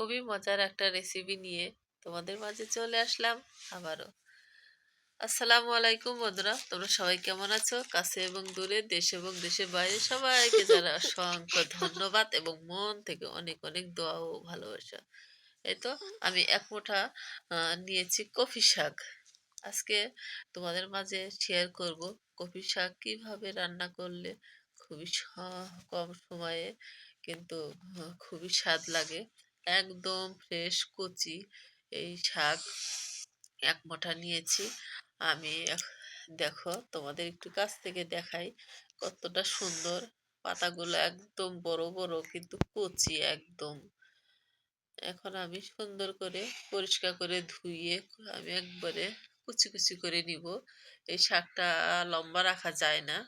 খুবই মজার একটা রেসিপি নিয়ে তোমাদের মাঝে চলে আসলাম আবারও। আসসালামু আলাইকুম বন্ধুরা, তোমরা সবাই কেমন আছো? কাছে এবং দূরে, দেশ এবং দেশের বাইরে সবাইকে যারা অসংখ্য ধন্যবাদ এবং মন থেকে অনেক অনেক দোয়া ও ভালোবাসা। এই তো আমি এক মুঠা নিয়েছি কফি শাক। আজকে তোমাদের মাঝে শেয়ার করব কফি শাক কীভাবে রান্না করলে খুবই কম সময়ে কিন্তু খুবই স্বাদ লাগে। একদম ফ্রেশ কচি। এই শাক এক মুঠা নিয়েছি। আমি দেখো তোমাদের একটু কাছ থেকে দেখাই কতটা সুন্দর। পাতাগুলো একদম বড় বড় কিন্তু কচি একদম। এখন আমি সুন্দর করে পরিষ্কার করে ধুইয়ে আমি একবারে কুচি কুচি করে নিব। এই শাকটা লম্বা রাখা যায় না।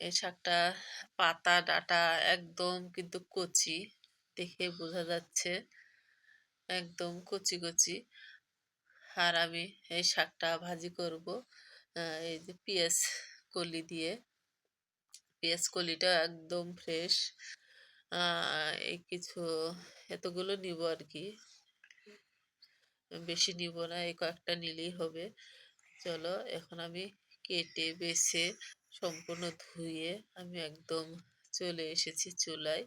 এই শাকটা পাতা, ডাটা একদম কিন্তু কচি। দেখে বোঝা যাচ্ছে একদম কচি কচি। আর আমি এই শাকটা ভাজি করব এই যে পেঁয়াজ কলি দিয়ে। পেঁয়াজ কলিটা একদম ফ্রেশ এই কিছু এতগুলো নিব আর কি। বেশি নিব না, এই কয়েকটা নিলেই হবে। চলো, এখন আমি কেটে, বেছে, সম্পূর্ণ ধুয়ে আমি একদম চলে এসেছি চুলায়।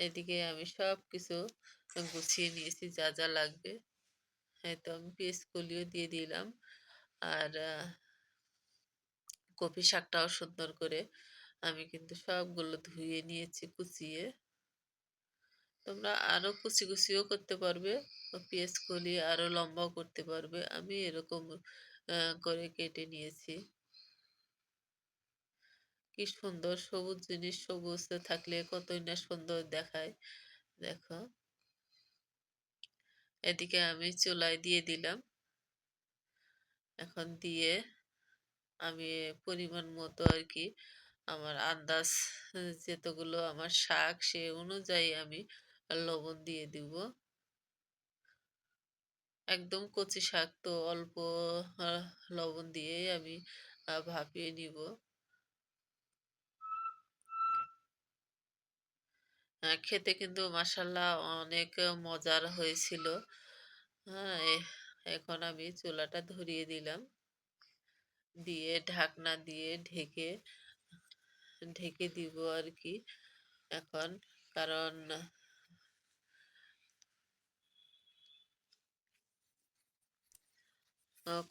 এদিকে আমি সব কিছু গুছিয়ে নিয়েছি, যা যা লাগবে। এই তো আমি পেঁয়াজ কলিও দিয়ে দিলাম। আর কপি শাকটাও সুন্দর করে আমি কিন্তু সবগুলো ধুয়ে নিয়েছি, কুচিয়ে। তোমরা আরও কুচি কুচিও করতে পারবে পেঁয়াজ কলি আরও লম্বাও করতে পারবে। আমি এরকম করে কেটে নিয়েছি। কি সুন্দর সবুজ জিনিস সবুজ থাকলে কতই না সুন্দর দেখায়। দেখো। এদিকে আমি চুলায় দিয়ে দিলাম। এখন দিয়ে আমি পরিমাণ মতো আর কি আমার আন্দাজ যেতগুলো আমার শাক সে অনুযায়ী আমি লবণ দিয়ে দিব। একদম কচি শাক তো অল্প লবণ দিয়ে আমি ভাপিয়ে নিব। খেতে কিন্তু মাসাল্লাহ অনেক মজার হয়েছিল। হ্যাঁ এখন আমি চুলাটা ধরিয়ে দিলাম। দিয়ে ঢাকনা দিয়ে ঢেকে ঢেকে দিব আর কি এখন কারণ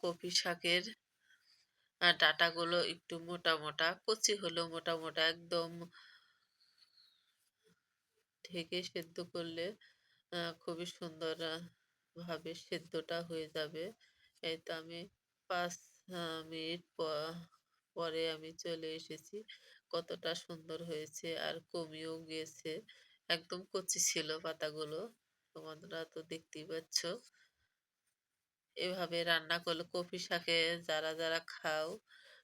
কপি শাকের ডাঁটাগুলো একটু মোটা মোটা, কচি হলেও মোটা মোটা, একদম ঢেকে সেদ্ধ করলে খুবই সুন্দর ভাবে সেদ্ধটা হয়ে যাবে। এই তো আমি পাঁচ মিনিট পরে আমি চলে এসেছি। কতটা সুন্দর হয়েছে আর কমিও গিয়েছে একদম কচি ছিল পাতাগুলো তোমরা তো দেখতেই পাচ্ছ। এভাবে রান্না করলে কপি শাকে যারা যারা খাও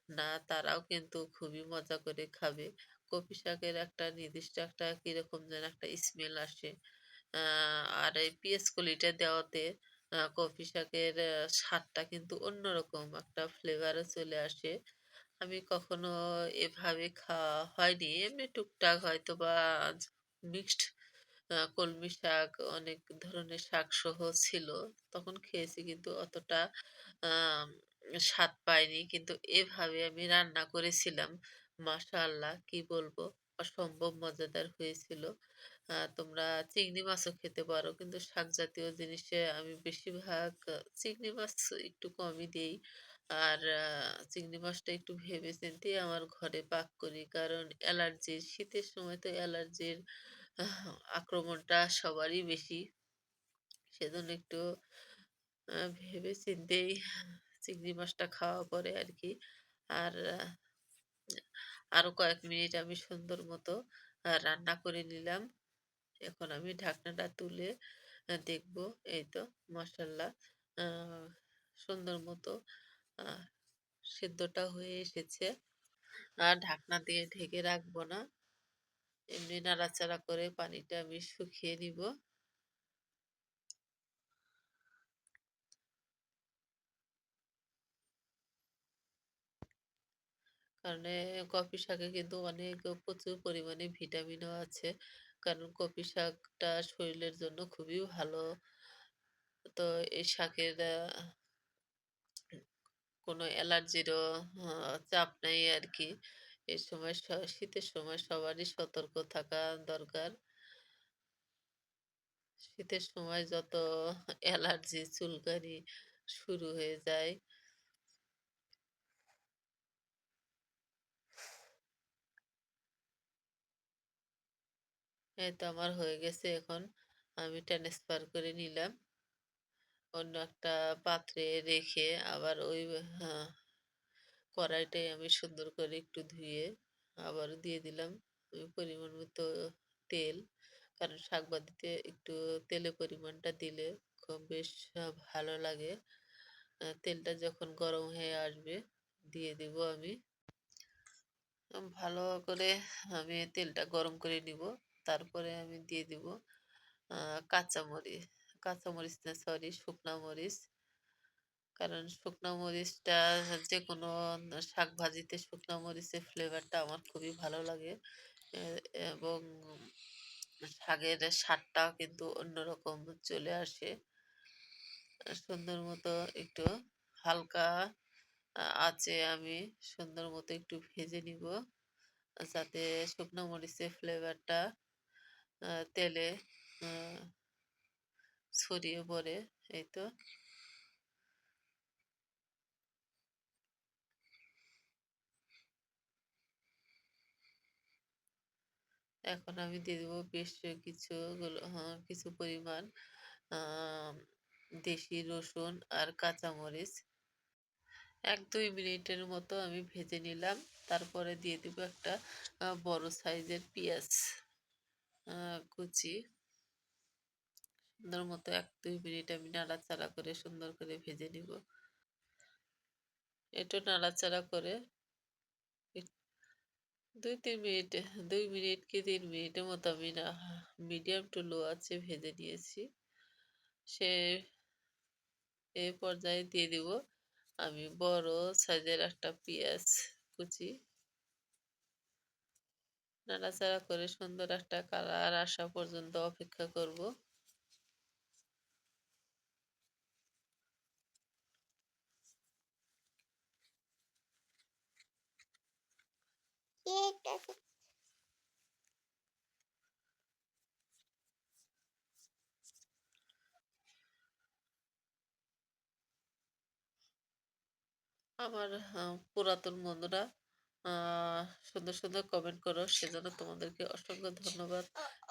না, তারাও কিন্তু খুবই মজা করে খাবে। কপি শাকের একটা নির্দিষ্ট একটা কীরকম যেন একটা স্মেল আসে। আর এই পিএস কলিটা দেওয়াতে কপি শাকের স্বাদটা কিন্তু অন্যরকম একটা ফ্লেভারও চলে আসে। আমি কখনো এভাবে খাওয়া হয়নি, এমনি টুকটাক হয়তো বা মিক্সড কলমি শাক, অনেক ধরনের শাক সহ ছিল, তখন খেয়েছি কিন্তু অতটা স্বাদ পাইনি। কিন্তু এভাবে আমি রান্না করেছিলাম। মাশাআল্লাহ, কি বলব? অসম্ভব মজাদার হয়েছিল। তোমরা চিংড়ি মাছও খেতে পারো, কিন্তু শাক জাতীয় জিনিসে আমি বেশিরভাগ চিংড়ি মাছ একটু কমই দিই। আর চিংড়ি মাছটা একটু ভেবে চিন্তে আমার ঘরে পাক করি, কারণ অ্যালার্জির শীতের সময় তো অ্যালার্জির আক্রমণটা সবারই বেশি। সেজন্য একটু ভেবে চিন্তেই চিংড়ি মাছটা খাওয়া পরে আর কি আর আহ, আরও কয়েক মিনিট আমি সুন্দর মতো রান্না করে নিলাম। এখন আমি ঢাকনাটা তুলে দেখব। এই তো মশাল্লা সুন্দর মতো সিদ্ধটা হয়ে এসেছে। আর ঢাকনা দিয়ে ঢেকে রাখব না। এমনি নাড়াচাড়া করে পানিটা আমি শুকিয়ে নিব। কারণ কফি শাকে কিন্তু অনেক প্রচুর পরিমাণে ভিটামিনও আছে। কারণ কফি শাকটা শরীরের জন্য খুবই ভালো। তো এই শাকের কোনো অ্যালার্জিরও চাপ নাই আরকি। এই সময় শীতের সময় সবারই সতর্ক থাকা দরকার। শীতের সময় যত অ্যালার্জি, চুলকানি শুরু হয়ে যায়। এই তো আমার হয়ে গেছে এখন। আমি ট্রান্সফার করে নিলাম। অন্য একটা পাত্রে রেখে আবার ওই হা কড়াইটাই আমি সুন্দর করে একটু ধুয়ে আবারও দিয়ে দিলাম পরিমাণ মতো তেল। কারণ শাক একটু তেলের পরিমাণটা দিলে খুব বেশ ভালো লাগে। তেলটা যখন গরম হয়ে আসবে দিয়ে দিব আমি। ভালো করে আমি তেলটা গরম করে নিব। তারপরে আমি দিয়ে দিব কাঁচামরিচ, কাঁচামরিচ না সরি শুকনা মরিচ। কারণ শুকনো মরিচটা যে কোনো শাক ভাজিতে শুকনা মরিচের ফ্লেভারটা আমার খুবই ভালো লাগে। এবং শাকের স্বাদটাও কিন্তু অন্যরকম চলে আসে। সুন্দর মতো একটু হালকা আছে আমি সুন্দর মতো একটু ভেজে নিব। যাতে শুকনো মরিচের ফ্লেভারটা তেলে ছড়িয়ে পড়ে। এই তো। এখন আমি দিয়ে দেব বেশ হ্যাঁ, কিছু পরিমাণ দেশি রসুন আর কাঁচামরিচ। ১-২ মিনিটের মতো আমি ভেজে নিলাম। তারপরে দিয়ে দিব একটা বড় সাইজের পেঁয়াজ কুচি। সুন্দর মতো ১-২ মিনিট আমি নাড়াচাড়া করে সুন্দর করে ভেজে নিব। একটু নাড়াচাড়া করে ২-৩ মিনিট, দুই মিনিট কি তিন মিনিটের মতো আমি না, মিডিয়াম টু লো আছে ভেজে নিয়েছি। সে, এ পর্যায়ে দিয়ে দিব আমি বড় সাইজের একটা পেঁয়াজ কুচি। নাড়াচাড়া করে সুন্দর একটা কালার আসা পর্যন্ত অপেক্ষা করব। আমার পুরাতন বন্ধুরা সুন্দর, সুন্দর কমেন্ট করো। সেজন্য তোমাদেরকে অসংখ্য ধন্যবাদ।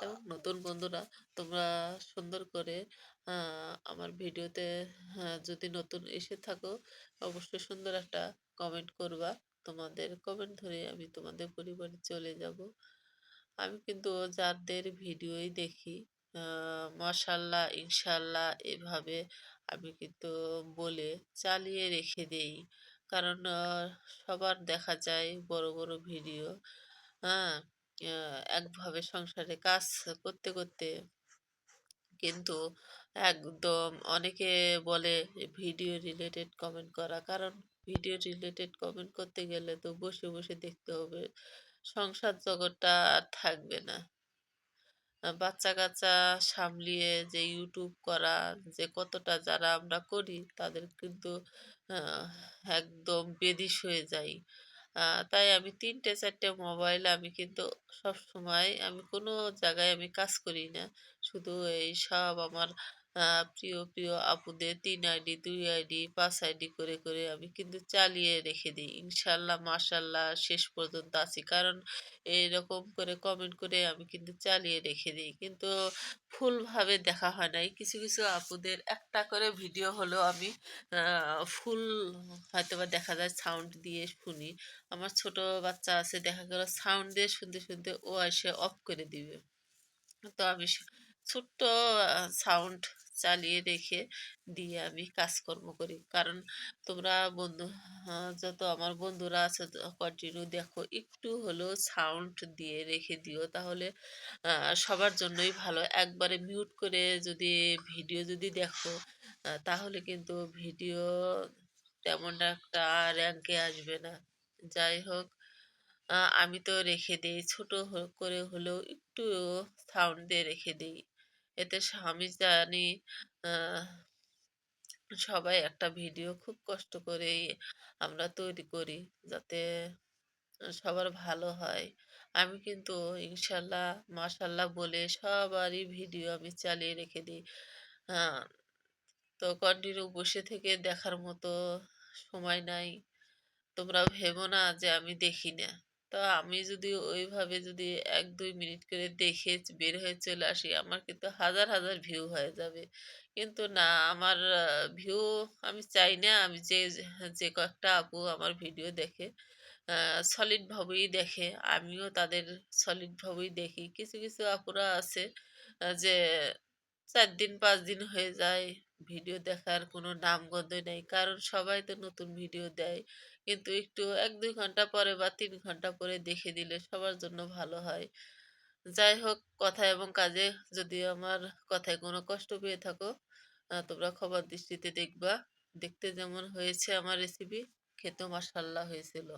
এবং নতুন বন্ধুরা তোমরা সুন্দর করে আমার ভিডিওতে যদি নতুন এসে থাকো অবশ্যই সুন্দর একটা কমেন্ট করবা। তোমাদের কমেন্ট ধরে আমি তোমাদের পরিবারে চলে যাব। আমি কিন্তু যাদের ভিডিওই দেখি আ ইনশাল্লাহ এভাবে আমি কিন্তু বলে চালিয়ে রেখে দেই। কারণ সবার দেখা যায় বড়, বড় ভিডিও, হ্যাঁ? একভাবে সংসারে কাজ করতে, করতে কিন্তু একদম অনেকে বলে ভিডিও রিলেটেড কমেন্ট করা। কারণ ভিডিও রিলেটেড কমেন্ট করতে গেলে তো বসে, বসে দেখতে হবে। সংসার জগৎটা আর থাকবে না। বাচ্চা-কাচ্চা সামলিয়ে যে ইউটিউব করা যে কতটা যারা আমরা করি তাদের কিন্তু একদম বেদিস হয়ে যাই। তাই আমি তিনটে, চারটে মোবাইল আমি কিন্তু সব সময় আমি কোনো জায়গায় আমি কাজ করি না। শুধু এই সব আমার প্রিয়, প্রিয় আপুদের তিন আইডি, দুই আইডি, পাঁচ আইডি করে, করে আমি কিন্তু চালিয়ে রেখে দিই ইনশাল্লাহ মাশাআল্লাহ শেষ পর্যন্ত আছি। কারণ এরকম করে কমেন্ট করে আমি কিন্তু চালিয়ে রেখে দিই কিন্তু ফুলভাবে দেখা হয় নাই। কিছু, কিছু আপুদের একটা করে ভিডিও হলেও আমি ফুল হয়তো বা দেখা যায় সাউন্ড দিয়ে শুনি। আমার ছোট বাচ্চা আছে দেখা গেল সাউন্ড দিয়ে শুনতে, শুনতে ও এসে অফ করে দিবে। তো আমি ছোট্ট সাউন্ড চালিয়ে রেখে দিয়ে আমি কাজকর্ম করি। কারণ তোমরা বন্ধু যত আমার বন্ধুরা আছে কন্টিনিউ দেখো, একটু হলেও সাউন্ড দিয়ে রেখে দিও। তাহলে সবার জন্যই ভালো। একবারে মিউট করে যদি ভিডিও যদি দেখো তাহলে কিন্তু ভিডিও তেমন একটা র্যাঙ্কে আসবে না। যাই হোক আমি তো রেখে দিই ছোট করে হলেও একটু সাউন্ড দিয়ে রেখে দেই। এতে স্বামী জানি সবাই একটা ভিডিও খুব কষ্ট করেই আমরা তৈরি করি যাতে সবার ভালো হয়। আমি কিন্তু ইনশাল্লাহ মাশাআল্লাহ বলে সবারই ভিডিও আমি চালিয়ে রেখে দিই আ, তো কন্টিনিউ বসে থেকে দেখার মতো সময় নাই। তোমরা ভেবো না যে আমি দেখি না। তো আমি যদি ওইভাবে যদি ১-২ মিনিট করে দেখে বের হয়ে চলে আসি, আমার কিন্তু হাজার, হাজার ভিউ হয়ে যাবে। কিন্তু না আমার ভিউ আমি চাই না আমি যে, যে কয়েকটা আপু আমার ভিডিও দেখে আ সলিড ভাবেই দেখে, আমিও তাদের সলিড ভাবেই দেখি। কিছু, কিছু আপুরা আছে যে চার দিন পাঁচ দিন হয়ে যায় ভিডিও দেখার কোনো নামগন্ধই নাই। কারণ সবাই তো নতুন ভিডিও দেয়। কিন্তু একটু ১-২ ঘণ্টা পরে বা তিন ঘণ্টা পরে দেখে দিলে সবার জন্য ভালো হয়। যাই হোক কথা এবং কাজে যদি আমার কথায় কোনো কষ্ট পেয়ে থাকো, তোমরা খবর দৃষ্টিতে দেখবা। দেখতে যেমন হয়েছে আমার রেসিপি, খেতেও মাশাআল্লাহ হয়েছিল।